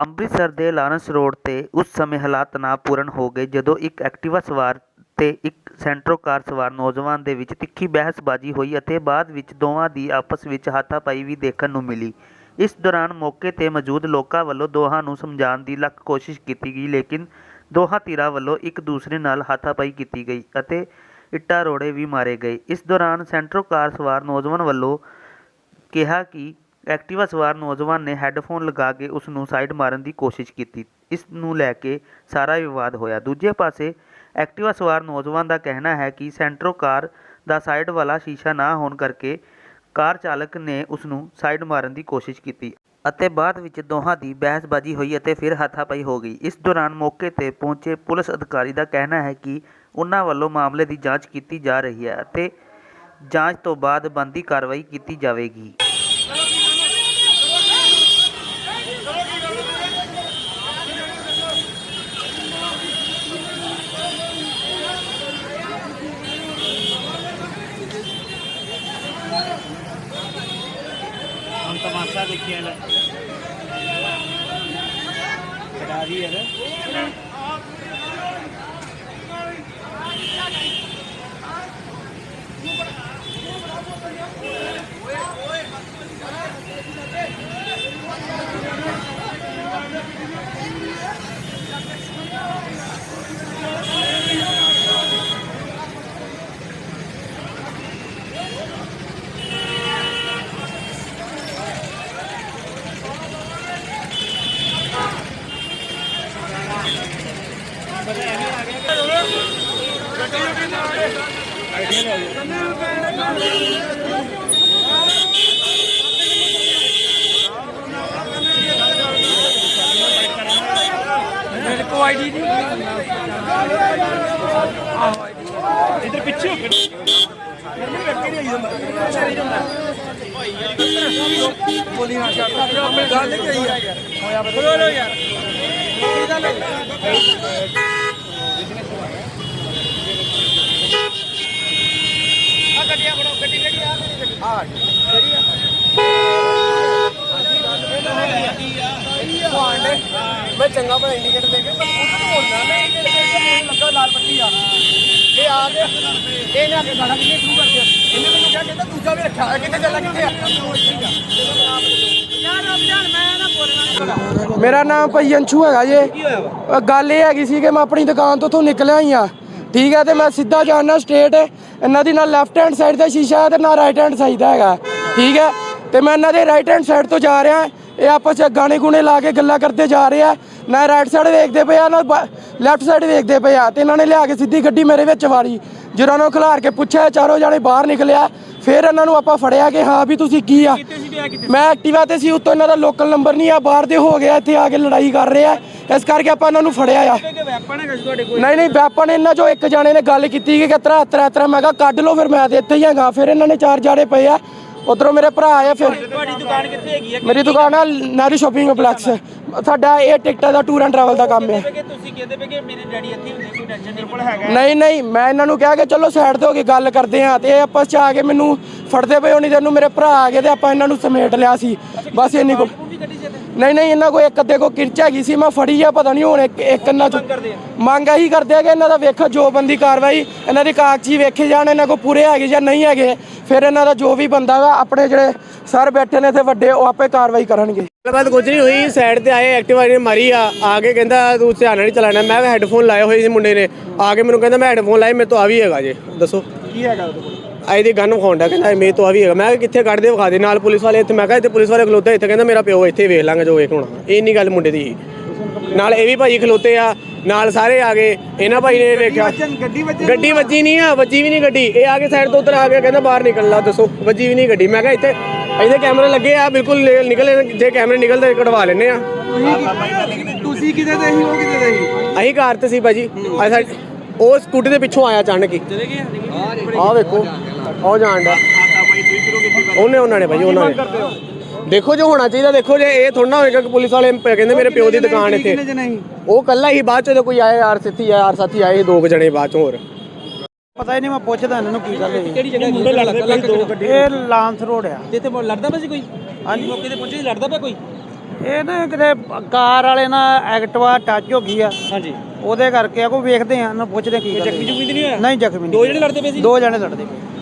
ਅੰਮ੍ਰਿਤਸਰ ਦੇ Lawrence road ਤੇ ਉਸ ਸਮੇਂ ਹਾਲਾਤ ਤਣਾਅਪੂਰਨ ਹੋ ਗਏ ਜਦੋਂ ਇੱਕ ਐਕਟਿਵਾ ਸਵਾਰ ਤੇ ਇੱਕ ਸੈਂਟਰੋ ਕਾਰ ਸਵਾਰ ਨੌਜਵਾਨ ਦੇ ਵਿੱਚ ਤਿੱਖੀ ਬਹਿਸਬਾਜ਼ੀ ਹੋਈ ਅਤੇ ਬਾਅਦ ਵਿੱਚ ਦੋਵਾਂ ਦੀ ਆਪਸ ਵਿੱਚ ਹਾਥਾਪਾਈ ਵੀ ਦੇਖਣ ਨੂੰ ਮਿਲੀ। ਇਸ ਦੌਰਾਨ ਮੌਕੇ ਤੇ ਮੌਜੂਦ ਲੋਕਾਂ ਵੱਲੋਂ ਦੋਹਾਂ ਨੂੰ ਸਮਝਾਉਣ ਦੀ ਲੱਖ ਕੋਸ਼ਿਸ਼ ਕੀਤੀ ਗਈ, ਲੇਕਿਨ ਦੋਹਾਂ ਧਿਰਾਂ ਵੱਲੋਂ ਇੱਕ ਦੂਸਰੇ ਨਾਲ ਹਾਥਾਪਾਈ ਕੀਤੀ ਗਈ ਅਤੇ ਇੱਟਾਂ ਰੋੜੇ ਵੀ ਮਾਰੇ ਗਏ। ਇਸ ਦੌਰਾਨ ਸੈਂਟਰੋ ਕਾਰ ਸਵਾਰ ਨੌਜਵਾਨ ਵੱਲੋਂ ਕਿਹਾ ਕਿ ਐਕਟਿਵਾ ਸਵਾਰ ਨੌਜਵਾਨ ਨੇ ਹੈੱਡਫੋਨ ਲਗਾ ਕੇ ਉਸ ਨੂੰ ਸਾਈਡ ਮਾਰਨ ਦੀ ਕੋਸ਼ਿਸ਼ ਕੀਤੀ। ਇਸ ਨੂੰ ਲੈ ਕੇ ਸਾਰਾ ਵਿਵਾਦ ਹੋਇਆ। ਦੂਜੇ ਪਾਸੇ, ਐਕਟਿਵਾ ਸਵਾਰ ਨੌਜਵਾਨ ਦਾ ਕਹਿਣਾ ਹੈ ਕਿ ਸੈਂਟਰੋ ਕਾਰ ਦਾ ਸਾਈਡ ਵਾਲਾ ਸ਼ੀਸ਼ਾ ਨਾ ਹੋਣ ਕਰਕੇ ਕਾਰ ਚਾਲਕ ਨੇ ਉਸ ਨੂੰ ਸਾਈਡ ਮਾਰਨ ਦੀ ਕੋਸ਼ਿਸ਼ ਕੀਤੀ ਅਤੇ ਬਾਅਦ ਵਿੱਚ ਦੋਹਾਂ ਦੀ ਬਹਿਸਬਾਜ਼ੀ ਹੋਈ ਅਤੇ ਫਿਰ ਹੱਥਾਪਾਈ ਹੋ ਗਈ। ਇਸ ਦੌਰਾਨ ਮੌਕੇ ਤੇ ਪਹੁੰਚੇ ਪੁਲਿਸ ਅਧਿਕਾਰੀ ਦਾ ਕਹਿਣਾ ਹੈ ਕਿ ਉਹਨਾਂ ਵੱਲੋਂ ਮਾਮਲੇ ਦੀ ਜਾਂਚ ਕੀਤੀ ਜਾ ਰਹੀ ਹੈ ਅਤੇ ਜਾਂਚ ਤੋਂ ਬਾਅਦ ਬਣਦੀ ਕਾਰਵਾਈ ਕੀਤੀ ਜਾਵੇਗੀ। ਹੁਣ ਤਮਾਸ਼ਾ ਦੇਖਿਆ ਲੈ। ਖਿਡਾਰੀ ਹੈ ਮੇਰੇ ਕੋ ਆਈਡੀ ਨਹੀਂ ਇਧਰ ਪਿੱਛੇ ਹੋ ਕੇ ਬੋਲੀ ਨਾ ਛੱਡ ਆਪਣੇ ਗੱਲ ਲੈ ਕੇ ਆਈ ਆ ਹੋਇਆ ਬੋਲੋ ਯਾਰ ਕੀ ਗੱਲ ਆ ਗੱਡੀਆਂ ਬਣੋ ਗੱਡੀ ਕਿਹੜੀ ਆ ਮੇਰੀ ਗੱਡੀ। ਆ। ਕਿਹੜੀ ਆ ਮੈਂ ਚੰਗਾ ਭਲਾ ਇੰਡੀਕੇਟਰ ਦੇ ਕੇ ਮੈਂ ਉਹਨੂੰ ਬੋਲਦਾ ਮੈਂ ਇੰਡੀਕੇਟਰ ਦੇ ਕੇ ਲੱਗਾ ਲਾਲ ਬੱਤੀ ਆ। ਇਹ ਆ ਗਿਆ। ਇਹ ਨੇ ਆ ਕੇ ਗਾਣਾ ਕਿੰਨੇ ਸ਼ੁਰੂ ਕਰ ਦਿਆ ਇਹਨੇ ਮੈਨੂੰ ਕਿਹਾ ਕਹਿੰਦਾ ਦੂਜਾ ਵੀ ਰੱਖਿਆ ਹੋਇਆ। ਕਿੱਥੇ ਚੱਲਾ ਕਿੱਥੇ ਆ? ਯਾਰ ਆਪ ਜਾਨ ਮੈਂ ਨਾ ਬੋਲਣਾ ਮੇਰਾ ਨਾਮ ਭਾਈ ਅੰਸ਼ੂ ਹੈਗਾ ਜੇ। ਗੱਲ ਇਹ ਹੈਗੀ ਸੀ ਕਿ ਮੈਂ ਆਪਣੀ ਦੁਕਾਨ ਤੋਂ ਉੱਥੋਂ ਨਿਕਲਿਆ ਹੀ ਆ। ਠੀਕ ਹੈ ਤੇ ਮੈਂ ਸਿੱਧਾ ਜਾਣਾ ਸਟੇਟ ਇਹਨਾਂ ਦੀ ਨਾਲ ਲੈਫਟ ਹੈਂਡ ਸਾਈਡ ਦਾ ਸ਼ੀਸ਼ਾ ਹੈ ਤੇ ਨਾਲ ਰਾਈਟ ਹੈਂਡ ਸਾਈਡ ਦਾ ਹੈਗਾ। ਠੀਕ ਹੈ ਤੇ ਮੈਂ ਇਹਨਾਂ ਦੇ ਰਾਈਟ ਹੈਂਡ ਸਾਈਡ ਤੋਂ ਜਾ ਰਿਹਾ ਇਹ ਆਪਸ ਵਿੱਚ ਗਾਣੇ ਗੁਣੇ ਲਾ ਕੇ ਗੱਲਾਂ ਕਰਦੇ ਜਾ ਰਹੇ ਆ। ਨਾ ਰਾਈਟ ਸਾਈਡ ਵੇਖਦੇ ਪਏ ਆ ਨਾ ਲੈਫਟ ਸਾਈਡ ਵੇਖਦੇ ਪਏ ਆ। ਤੇ ਇਹਨਾਂ ਨੇ ਲਿਆ ਕੇ ਸਿੱਧੀ ਗੱਡੀ ਮੇਰੇ ਵਿੱਚ ਵਾਰੀ। ਉਹਨਾਂ ਨੂੰ ਖਿਲਾਰ ਕੇ ਪੁੱਛਿਆ ਚਾਰੋਂ ਜਾਣੇ ਬਾਹਰ ਨਿਕਲਿਆ। ਫਿਰ ਇਹਨਾਂ ਨੂੰ ਆਪਾਂ ਫੜਿਆ ਕਿ ਹਾਂ ਵੀ ਤੁਸੀਂ ਕੀ ਆ? ਮੈਂ ਐਕਟਿਵਾ ਤੇ ਸੀ ਉੱਤੋਂ ਇਹਨਾਂ ਦਾ ਲੋਕਲ ਨੰਬਰ ਨਹੀਂ ਆ ਬਾਹਰ ਦੇ ਹੋ ਗਿਆ ਇੱਥੇ ਆ ਕੇ ਲੜਾਈ ਕਰ ਰਹੇ। ਆ ਇਸ ਕਰਕੇ ਆਪਾਂ ਇਹਨਾਂ ਨੂੰ ਫੜਿਆ ਆ। ਵੈਪਨ ਹੈਗਾ ਤੁਹਾਡੇ ਕੋਲ? ਨਹੀਂ ਨਹੀਂ ਵੈਪਨ ਇਹਨਾਂ ਚੋਂ ਇੱਕ ਜਾਣੇ ਨੇ ਗੱਲ ਕੀਤੀ ਕਿ ਤਰਾ ਤਰਾ ਤਰਾ ਮੈਂ ਕਿਹਾ ਕੱਢ ਲਓ ਫਿਰ ਮੈਂ ਤੇ ਇੱਥੇ ਹੀ ਹੈਗਾ। ਫਿਰ ਇਹਨਾਂ ਨੇ ਚਾਰ ਜਾੜੇ ਪਏ ਆ। ਉਧਰੋਂ ਮੇਰੇ ਭਰਾ ਆਏ ਫਿਰ ਤੁਹਾਡੀ ਦੁਕਾਨ ਕਿੱਥੇ ਹੈਗੀ ਹੈ ਮੇਰੀ ਦੁਕਾਨ ਆ ਨੈਰੀ ਸ਼ਾਪਿੰਗ ਕੰਪਲੈਕਸ। ਸਾਡਾ ਇਹ ਟਿਕਟਾਂ ਦਾ ਟੂਰ ਐਂਡ ਟਰੈਵਲ ਦਾ ਕੰਮ ਹੈ। ਕਿ ਤੁਸੀਂ ਕਹਿੰਦੇ ਪਏ ਕਿ ਮੇਰੇ ਡੈਡੀ ਇੱਥੇ ਹੁੰਦੇ ਕੋਈ ਟੈਨਸ਼ਨ ਨਹੀਂ ਕੋਲ ਹੈਗਾ। ਨਹੀਂ ਨਹੀਂ ਮੈਂ ਇਹਨਾਂ ਨੂੰ ਕਿਹਾ ਕਿ ਚਲੋ ਸਾਈਡ ਤੇ ਹੋ ਕੇ ਗੱਲ ਕਰਦੇ ਆ ਤੇ ਇਹ ਆਪਸ ਚ ਆ ਕੇ ਮੈਨੂੰ ਫੜਦੇ ਪਏ ਹੋਣੀ ਤੈਨੂੰ ਮੇਰੇ ਭਰਾ ਆ ਗਏ ਤੇ ਆਪਾਂ ਇਹਨਾਂ ਨੂੰ ਸਮੇਟ ਲਿਆ ਸੀ। ਬਸ ਇੰਨੀ ਕੋ ਨਹੀਂ ਨਹੀਂ ਇਹਨਾਂ ਕੋ ਇੱਕ ਅੱਧੇ ਕੋ ਕਿਰਚ ਹੈਗੀ ਸੀ ਮੈਂ ਫੜੀ ਆ ਪਤਾ ਨਹੀਂ ਹੁਣ ਇੱਕ ਇੱਕ ਇਹਨਾਂ ਚ ਮੰਗ ਇਹੀ ਕਰਦੇ ਆ ਕਿ ਇਹਨਾਂ ਦਾ ਵੇਖੋ ਜੋ ਬੰਦੀ ਕਾਰਵਾਈ ਇਹਨਾਂ ਦੀ ਕਾਗਜ਼ੀ ਵੇਖੇ ਜਾਣ ਇਹਨਾਂ ਕੋ ਪੂਰੇ ਹੈਗੇ ਜਾਂ ਨਹੀਂ ਹੈਗੇ ਫਿਰ ਇਹਨਾਂ ਦਾ ਜੋ ਵੀ ਬੰਦਾ ਵਾ ਆਪਣੇ ਜਿਹੜੇ ਸਰ ਬੈਠੇ ਨੇ ਇੱਥੇ ਵੱਡੇ ਉਹ ਆਪੇ ਕਾਰਵਾਈ ਕਰਨਗੇ। ਗੱਲਬਾਤ ਕੁਝ ਨਹੀਂ ਹੋਈ ਸਾਈਡ ਤੇ ਆਏ ਐਕਟਿਵਾ ਨੇ ਮਾਰੀ ਆ ਆ ਕੇ ਕਹਿੰਦਾ ਤੂੰ ਧਿਆਨ ਨਹੀਂ ਚਲਾਣਾ ਮੈਂ ਵੀ ਹੈੱਡਫੋਨ ਲਾਏ ਹੋਏ ਸੀ ਮੁੰਡੇ ਨੇ ਆ ਕੇ ਮੈਨੂੰ ਕਹਿੰਦਾ ਮੈਂ ਹੈੱਡਫੋਨ ਲਾਏ ਮੇਰੇ ਤੋਂ ਆ ਵੀ ਹੈਗਾ ਜੇ ਦੱਸੋ। ਕੀ ਹੈਗਾ ਉਹਦੇ ਕੋਲ? ਆਈ ਦੀ ਗਨ ਵਿਖਾਉਂਦਾ ਕਹਿੰਦਾ ਇਹ ਮੇਰੇ ਤੋਂ ਆ ਵੀ ਹੈਗਾ। ਮੈਂ ਕਿਹਾ ਕਿੱਥੇ ਕੱਢ ਦੇ ਵਿਖਾ ਦੇ ਨਾਲ ਪੁਲਿਸ ਵਾਲੇ ਇੱਥੇ। ਮੈਂ ਕਿਹਾ ਇੱਥੇ ਪੁਲਿਸ ਵਾਲੇ ਖਲੋਤੇ ਇੱਥੇ ਕਹਿੰਦਾ ਮੇਰਾ ਪਿਓ ਇੱਥੇ ਵੇਖ ਲਾਂਗੇ ਜੋ ਵੇਖ ਹੋਣਾ ਇਹ ਇੰਨੀ ਗੱਲ ਮੁੰਡੇ ਦੀ। ਨਾਲ ਇਹ ਵੀ ਭਾਈ ਖਲੋਤੇ ਆ ਨਾਲ ਸਾਰੇ ਆ ਗਏ। ਇਹਨਾਂ ਭਾਈ ਨੇ ਵੇਖਿਆ। ਗੱਡੀ ਵੱਜੀ ਗੱਡੀ ਵੱਜੀ ਨਹੀਂ ਆ ਵੱਜੀ ਵੀ ਨਹੀਂ ਗੱਡੀ। ਇਹ ਆ ਕੇ ਸਾਈਡ ਤੋਂ ਉੱਧਰ ਆ ਗਿਆ ਕਹਿੰਦਾ ਬਾਹਰ ਨਿਕਲ ਲਾ ਦੱਸੋ ਵੱਜੀ ਵੀ ਨਹੀਂ ਗੱਡੀ। ਮੈਂ ਕਿਹਾ ਇੱਥੇ ਇੱਥੇ ਕੈਮਰੇ ਲੱਗੇ ਆ ਬਿਲਕੁਲ ਨਿਕਲੇ ਜੇ ਕੈਮਰੇ ਨਿਕਲਦੇ ਕਢਵਾ ਲੈਣੇ ਆ। ਤੁਸੀਂ ਕਿਤੇ ਤੇ ਸੀ ਉਹ ਕਿਤੇ ਤੇ ਸੀ? ਅਸੀਂ ਕਾਰ ਤੇ ਸੀ ਭਾਜੀ। ਆ ਸਾਡੇ ਉਹ ਸਕੂਟੀ ਦੇ ਪਿੱਛੋਂ ਆਇਆ ਅਚਾਨਕ ਹੀ। ਚਲੇ ਗਏ ਆਹ ਵੇਖੋ। ਆਹ ਜਾਣ ਦਾ ਉਹਨੇ ਉਹਨਾਂ ਨੇ ਭਾਜੀ ਉਹਨਾਂ ਨੇ। ਦੇਖੋ ਜੋ ਹੋਣਾ ਚਾਹੀਦਾ ਦੇਖੋ ਜੇ ਇਹ ਥੋੜਾ ਹੋਏਗਾ ਕਿ ਪੁਲਿਸ ਵਾਲੇ ਕਹਿੰਦੇ ਮੇਰੇ ਪਿਓ ਦੀ ਦੁਕਾਨ ਇੱਥੇ। ਉਹ ਕੱਲਾ ਹੀ ਬਾਅਦ ਚ ਕੋਈ ਆਇਆ ਯਾਰ ਸਿੱਧੀ ਆਇਆ ਯਾਰ ਸਾਥੀ ਆਏ ਦੋ ਜਣੇ ਬਾਅਦ ਚ ਹੋਰ। ਪਤਾ ਹੀ ਨਹੀਂ ਮੈਂ ਪੁੱਛਦਾ ਇਹਨਾਂ ਨੂੰ ਕੀ ਗੱਲ ਹੈ ਕਿਹੜੀ ਜਗ੍ਹਾ ਮੁੰਡੇ ਲੜਦੇ ਪਏ ਦੋ ਗੱਡੀ ਇਹ ਲਾਂਸ ਰੋਡ ਆ। ਜਿੱਥੇ ਲੜਦਾ ਪਿਆ ਸੀ ਕੋਈ? ਹਾਂਜੀ। ਮੌਕੇ ਤੇ ਸੀ ਲੜਦਾ ਪਿਆ ਕੋਈ? ਇਹ ਨਾ ਕਿਤੇ ਕਾਰ ਵਾਲੇ ਨਾਲ ਐਕਟਿਵਾ ਟੱਚ ਹੋ ਗਈ ਆ। ਹਾਂਜੀ। ਉਹਦੇ ਕਰਕੇ ਆ ਕੋਈ ਵੇਖਦੇ ਆ ਨਾ ਪੁੱਛਦੇ ਕੀ ਗੱਲ ਜ਼ਖਮੀ। ਜ਼ੁਖਮੀ ਤਾਂ ਨਹੀਂ ਹੋਇਆ? ਨਹੀਂ ਜ਼ਖਮੀ ਨਹੀਂ ਦੋ ਜਣੇ ਲੜਦੇ ਪਏ ਸੀ? ਦੋ ਜਣੇ ਲੜਦੇ ਪਏ।